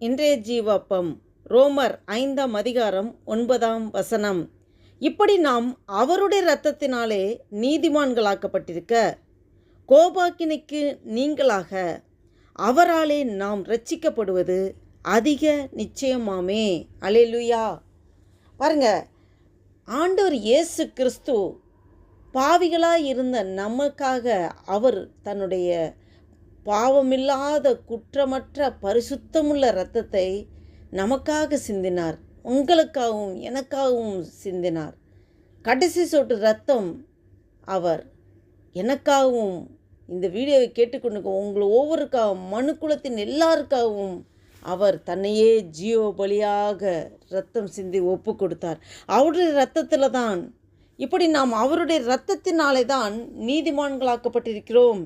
இன்றைய ஜீவப்பம் ரோமர் ஐந்தாம் அதிகாரம் ஒன்பதாம் வசனம். இப்படி நாம் அவருடைய இரத்தத்தினாலே நீதிமான்களாக்கப்பட்டிருக்க கோபாக்கினைக்கு நீங்களாக அவராலே நாம் ரட்சிக்கப்படுவது அதிக நிச்சயமாமே. அலேலுயா பாருங்க ஆண்டவர் இயேசு கிறிஸ்து பாவிகளாக இருந்த நமக்காக அவர் தன்னுடைய பாவமில்லாத குற்றமற்ற பரிசுத்தமுள்ள இரத்தத்தை நமக்காக சிந்தினார். உங்களுக்காகவும் எனக்காகவும் சிந்தினார். கடைசி சொட்டு ரத்தம் அவர். எனக்காகவும் இந்த வீடியோவை கேட்டுக்கொண்டு உங்களை ஒவ்வொருக்காகவும் மனுக்குலத்தின் எல்லாருக்காகவும் அவர் தன்னையே ஜீவ பலியாக ரத்தம் சிந்தி ஒப்பு கொடுத்தார். அவருடைய ரத்தத்தில் தான் இப்படி நாம் அவருடைய இரத்தத்தினாலே தான் நீதிமான்களாக்கப்பட்டிருக்கிறோம்.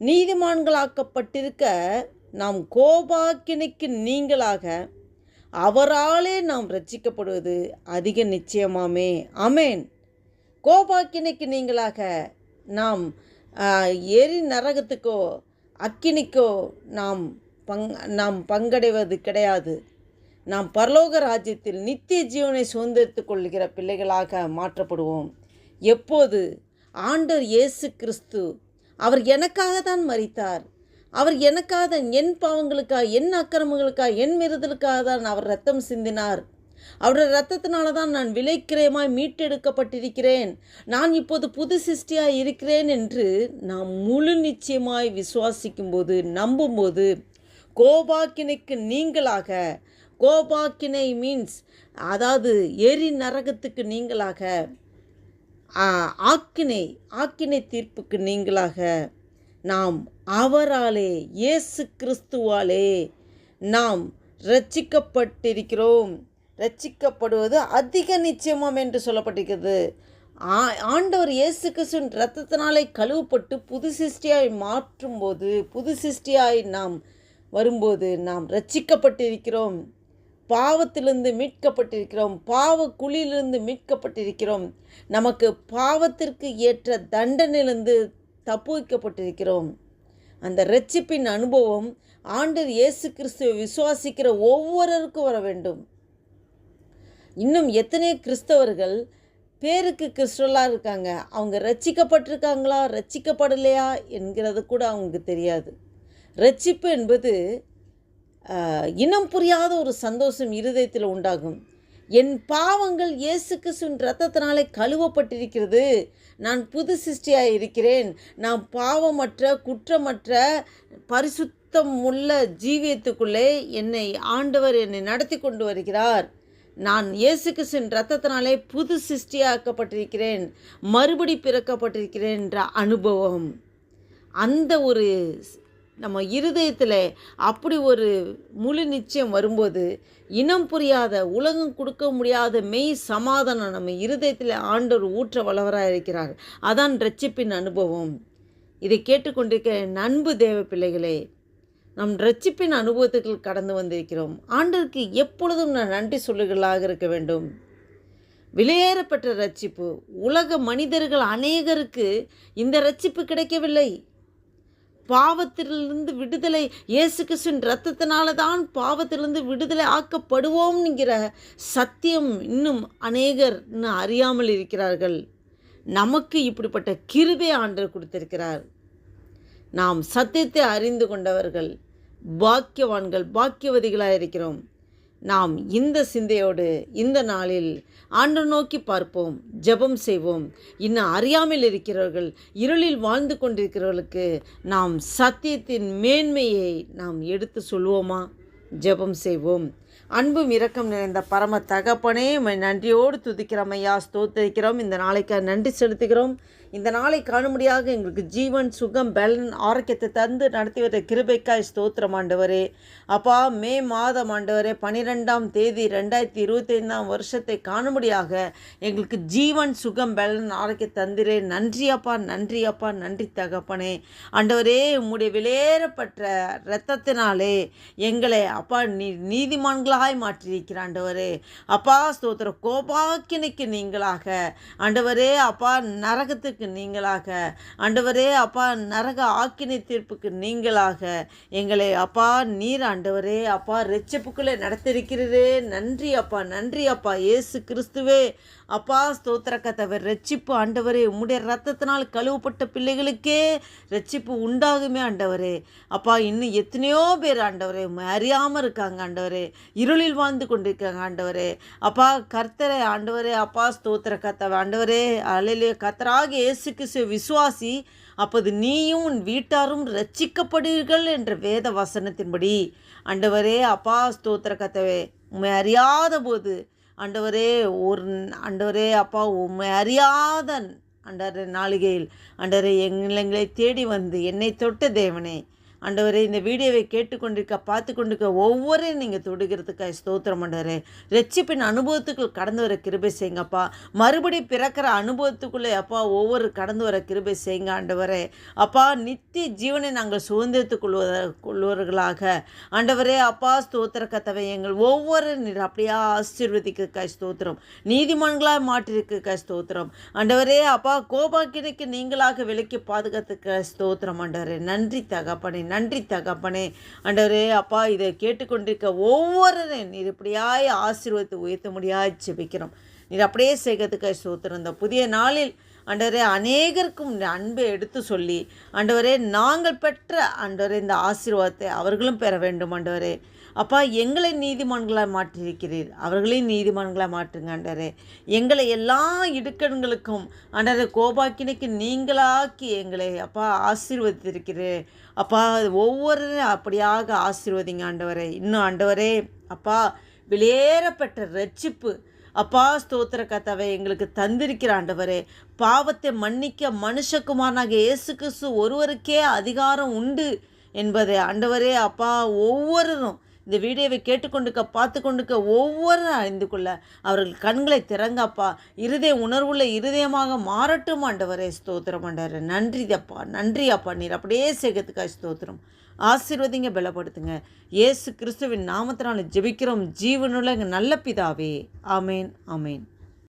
நீதிமான்களாக்கப்பட்டிருக்க நாம் கோபாக்கினைக்கு நீங்களாக அவராலே நாம் ரட்சிக்கப்படுவது அதிக நிச்சயமாமே. அமேன் கோபாக்கினைக்கு நீங்களாக நாம் எரி நரகத்துக்கோ அக்கினிக்கோ நாம் பங் நாம் பங்கடைவது கிடையாது. நாம் பரலோக ராஜ்யத்தில் நித்திய ஜீவனை சுதந்திரித்து கொள்கிற பிள்ளைகளாக மாற்றப்படுவோம். எப்போது? ஆண்டர் இயேசு கிறிஸ்து அவர் எனக்காக தான் மறித்தார் அவர் எனக்காக என் பாவங்களுக்காக என் அக்கிரமங்களுக்காக என் மிருதலுக்காக தான் அவர் ரத்தம் சிந்தினார். அவருடைய ரத்தத்தினால தான் நான் விலைக்கிரயமாய் மீட்டெடுக்கப்பட்டிருக்கிறேன். நான் இப்போது புது சிருஷ்டியாக இருக்கிறேன் என்று நாம் முழு நிச்சயமாய் விசுவாசிக்கும் போது நம்பும்போது கோபாக்கினைக்கு நீங்களாக கோபாக்கினை மீன்ஸ் அதாவது எரி நரகத்துக்கு நீங்களாக ஆக்கினை ஆக்கினை தீர்ப்புக்கு நீங்களாக நாம் அவராலே இயேசு கிறிஸ்துவாலே நாம் ரட்சிக்கப்பட்டிருக்கிறோம் ரட்சிக்கப்படுவது அதிக நிச்சயமாம் என்று சொல்லப்பட்டிருக்கிறது. ஆண்டவர் இயேசு கிறிஸ்துவின் ரத்தத்தினாலே கழுவப்பட்டு புது சிருஷ்டியாய் மாற்றும்போது புது சிருஷ்டியாய் நாம் வரும்போது நாம் ரட்சிக்கப்பட்டிருக்கிறோம் பாவத்திலிருந்து மீட்கப்பட்டிருக்கிறோம். பாவ குழியிலிருந்து மீட்கப்பட்டிருக்கிறோம். நமக்கு பாவத்திற்கு ஏற்ற தண்டனையிலிருந்து தப்புவிக்கப்பட்டிருக்கிறோம். அந்த ரட்சிப்பின் அனுபவம் ஆண்டர் இயேசு கிறிஸ்துவை விசுவாசிக்கிற ஒவ்வொருவருக்கும் வர வேண்டும். இன்னும் எத்தனையோ கிறிஸ்தவர்கள் பேருக்கு கிறிஸ்டலாக இருக்காங்க. அவங்க ரட்சிக்கப்பட்டிருக்காங்களா ரட்சிக்கப்படலையா என்கிறது கூட அவங்களுக்கு தெரியாது. ரட்சிப்பு என்பது இனம் புரியாத ஒரு சந்தோஷம் இருதயத்தில் உண்டாகும். என் பாவங்கள் இயேசு கிறிஸ்துவின் ரத்தத்தினாலே கழுவப்பட்டிருக்கிறது. நான் புது சிருஷ்டியாக இருக்கிறேன். நான் பாவமற்ற குற்றமற்ற பரிசுத்தம் உள்ள ஜீவியத்துக்குள்ளே என்னை ஆண்டவர் என்னை நடத்தி கொண்டு வருகிறார். நான் இயேசு கிறிஸ்துவின் ரத்தத்தினாலே புது சிருஷ்டியாக்கப்பட்டிருக்கிறேன். மறுபடி பிறக்கப்பட்டிருக்கிறேன் என்ற அனுபவம். அந்த ஒரு நம்ம இருதயத்தில் அப்படி ஒரு முழு நிச்சயம் வரும்போது இனம் புரியாத உலகம் கொடுக்க முடியாத மெய் சமாதானம் நம்ம இருதயத்தில் ஆண்டவர் ஊற்ற வளவராக இருக்கிறார். அதான் ரட்சிப்பின் அனுபவம். இதை கேட்டுக்கொண்டிருக்க நண்பு தேவ பிள்ளைகளே நம் ரட்சிப்பின் அனுபவத்துக்கு கடந்து வந்திருக்கிறோம். ஆண்டருக்கு எப்பொழுதும் நான் நன்றி சொல்லுகளாக இருக்க வேண்டும். விலையேறப்பட்ட ரட்சிப்பு. உலக மனிதர்கள் அநேகருக்கு இந்த ரட்சிப்பு கிடைக்கவில்லை. பாவத்திலிருந்து விடுதலை இயேசு கிறிஸ்துவின் ரத்தத்தினால தான் பாவத்திலிருந்து விடுதலை ஆக்கப்படுவோம்ங்கிற சத்தியம் இன்னும் அநேகர் இன்னும் அறியாமல் இருக்கிறார்கள். நமக்கு இப்படிப்பட்ட கிருபை ஆண்டர் கொடுத்திருக்கிறார். நாம் சத்தியத்தை அறிந்து கொண்டவர்கள் பாக்கியவான்கள் பாக்கியவதிகளாக இருக்கிறோம் நாம் இந்த சிந்தையோடு இந்த நாளில் ஆண்டு நோக்கி பார்ப்போம் ஜெபம் செய்வோம். இன்னும் அறியாமல் இருக்கிறவர்கள் இருளில் வாழ்ந்து கொண்டிருக்கிறவர்களுக்கு நாம் சத்தியத்தின் மேன்மையை நாம் எடுத்து சொல்வோமா ஜெபம் செய்வோம். அன்பும் இரக்கம் நிறைந்த பரம தகப்பனே நன்றியோடு துதிக்கிறோம். ஐயா ஸ்தோத்தரிக்கிறோம். இந்த நாளைக்கு நன்றி செலுத்துகிறோம். இந்த நாளை காணும்படியாக எங்களுக்கு ஜீவன் சுகம் பலன் ஆரோக்கியத்தை தந்து நடத்தி வர கிருபைக்காய் ஸ்தோத்திரம் ஆண்டவரே. அப்பா மே மாதம் ஆண்டவரே பனிரெண்டாம் தேதி ரெண்டாயிரத்தி இருபத்தைந்தாம் வருஷத்தை காணும்படியாக எங்களுக்கு ஜீவன் சுகம் பலன் ஆரோக்கிய தந்திரே. நன்றி அப்பா நன்றி அப்பா நன்றி தகப்பனே. ஆண்டவரே உம்முடைய விலையேறப்பட்ட இரத்தத்தினாலே எங்களை அப்பா நீ நீதிமான்களாய் மாற்றியிருக்கிற ஆண்டவரே. அப்பா ஸ்தோத்திர கோபாக்கினைக்கு நீங்களாக. ஆண்டவரே அப்பா நரகத்துக்கு தண்டனைக்கு நீங்களாக. ஆண்டவரே அப்பா நரக ஆக்கினை தீர்ப்புக்கு நீங்களாக. எங்களை அப்பா நீர் ஆண்டவரே அப்பா ரெச்சப்புக்குள்ளே நடத்திருக்கிறதே நன்றி அப்பா நன்றி அப்பா ஏசு கிறிஸ்துவே. அப்பா ஸ்தோத்திர கத்தவர் ரட்சிப்பு ஆண்டவரே உம்முடைய ரத்தத்தினால் கழுவப்பட்ட பிள்ளைகளுக்கே ரட்சிப்பு உண்டாகுமே ஆண்டவரே. அப்பா இன்னும் எத்தனையோ பேர் ஆண்டவரே அறியாமல் இருக்காங்க ஆண்டவரே. இருளில் வாழ்ந்து கொண்டிருக்காங்க ஆண்டவரே. அப்பா கர்த்தரை ஆண்டவரே அப்பா ஸ்தோத்திர கத்தவ ஆண்டவரே. அலையிலே கத்தராக இயேசு கிறிஸ்துவ விசுவாசி அப்போது நீயும் உன் வீட்டாரும் ரட்சிக்கப்படுவீர்கள் என்ற வேத வசனத்தின்படி. அண்டவரே அப்பா ஸ்தோத்திர கத்தவே உண்மை அறியாத போது அண்டவரே ஒரு அண்டவரே அப்பா உண்மை அறியாத அண்டர் நாளிகையில் ஆண்டவரே எங்களை தேடி வந்து என்னை தொட்ட தேவனே ஆண்டவரே இந்த வீடியோவை கேட்டுக்கொண்டிருக்க பார்த்து கொண்டிருக்க ஒவ்வொரையும் நீங்கள் தொடுகிறதுக்காக ஸ்தோத்திரம் ஆண்டவரே. ரட்சிப்பின் அனுபவத்துக்குள் கடந்து வர கிருபை செய்யுங்கப்பா. மறுபடி பிறக்கிற அனுபவத்துக்குள்ளே அப்பா ஒவ்வொரு கடந்து வர கிருபை செய்யுங்க ஆண்டவரே. அப்பா நித்திய ஜீவனை நாங்கள் சுதந்திரத்துக் கொள்வத கொள்வர்களாக ஆண்டவரே அப்பா ஸ்தோத்திர கத்தவை எங்கள் ஒவ்வொரு நீர் அப்படியே ஆசீர்வதிக்கிறதுக்காக ஸ்தோத்திரம். நீதிமன்களாக மாற்றிருக்கிறதுக்காக ஸ்தோத்திரம். ஆண்டவரே அப்பா கோபாக்கினைக்கு நீங்களாக விலக்கி பாதுகாத்துக்க ஸ்தோத்திரம் ஆண்டவரே. நன்றி தகப்பனை நன்றி தகப்பனே. அண்டரே அப்பா இதை கேட்டுக்கொண்டிருக்க ஒவ்வொருவரையும் நீர் இப்படியாய் ஆசீர்வத்தை உயர்த்த முடியாது ஜெபிக்கிறோம். நீர் அப்படியே செய்கிறதுக்காக ஸ்தோத்திரம். இந்த புதிய நாளில் ஆண்டவரே அநேகருக்கும் அன்பை எடுத்து சொல்லி ஆண்டவரே நாங்கள் பெற்ற ஆண்டவரே இந்த ஆசீர்வாதத்தை அவர்களும் பெற வேண்டும் ஆண்டவரே. அப்பா எங்களை நீதிமான்களாக மாற்றியிருக்கிறீர். அவர்களையும் நீதிமான்களாக மாற்றுங்க அண்டரே எங்களை எல்லா இடுக்கண்களுக்கும் ஆண்டவரே கோபாக்கினைக்கு நீங்களாக்கி எங்களை அப்பா ஆசீர்வதித்திருக்கிறீர். அப்பா ஒவ்வொரு அப்படியாக ஆசீர்வதிங்க ஆண்டவரே. இன்னும் ஆண்டவரே அப்பா வெளியேறப்பட்ட ரட்சிப்பு அப்பா ஸ்தோத்திர கத்தாவை எங்களுக்கு தந்திருக்கிற ஆண்டவரே பாவத்தை மன்னிக்க மனுஷகுமாரனாக இயேசு கிறிஸ்து ஒருவருக்கே அதிகாரம் உண்டு என்பதை ஆண்டவரே அப்பா ஒவ்வொருவரும் இந்த வீடியோவை கேட்டுக்கொண்டுக்க பார்த்து கொண்டுக்க ஒவ்வொரு அறிந்து கொள்ள அவர்கள் கண்களை திறங்கப்பா இருதய உணர்வுள்ள இருதயமாக மாறட்டும் ஆண்டவரே ஸ்தோத்திரம் ஆண்டவரே. நன்றி அப்பா நன்றி அப்பா நீர். அப்படியே சேகத்துக்கா ஸ்தோத்திரம். ஆசீர்வதிங்க பலப்படுத்துங்க. ஏசு கிறிஸ்துவின் நாமத்தினால ஜெபிக்கிறோம். ஜீவனுள்ள நல்ல பிதாவே. ஆமேன் ஆமேன்.